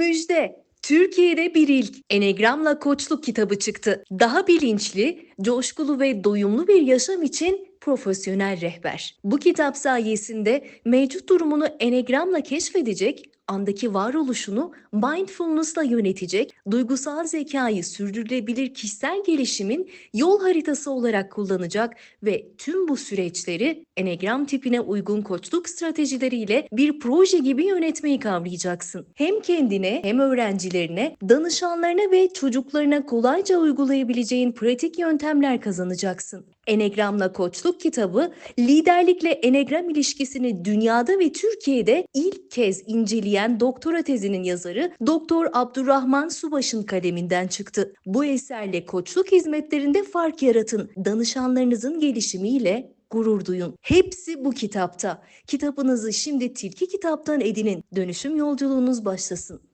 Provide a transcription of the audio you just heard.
Müjde! Türkiye'de bir ilk Enegram'la Koçluk kitabı çıktı. Daha bilinçli, coşkulu ve doyumlu bir yaşam için profesyonel rehber. Bu kitap sayesinde mevcut durumunu Enegram'la keşfedecek, andaki varoluşunu mindfulness'la yönetecek, duygusal zekayı sürdürülebilir kişisel gelişimin yol haritası olarak kullanacak ve tüm bu süreçleri Enegram tipine uygun koçluk stratejileriyle bir proje gibi yönetmeyi kavrayacaksın. Hem kendine hem öğrencilerine, danışanlarına ve çocuklarına kolayca uygulayabileceğin pratik yöntemler kazanacaksın. Enegram'la Koçluk kitabı liderlikle Enegram ilişkisini dünyada ve Türkiye'de ilk kez inceleyen doktora tezinin yazarı Doktor Abdurrahman Subaş'ın kaleminden çıktı. Bu eserle koçluk hizmetlerinde fark yaratın. Danışanlarınızın gelişimiyle gurur duyun. Hepsi bu kitapta. Kitabınızı şimdi Tilki Kitap'tan edinin. Dönüşüm yolculuğunuz başlasın.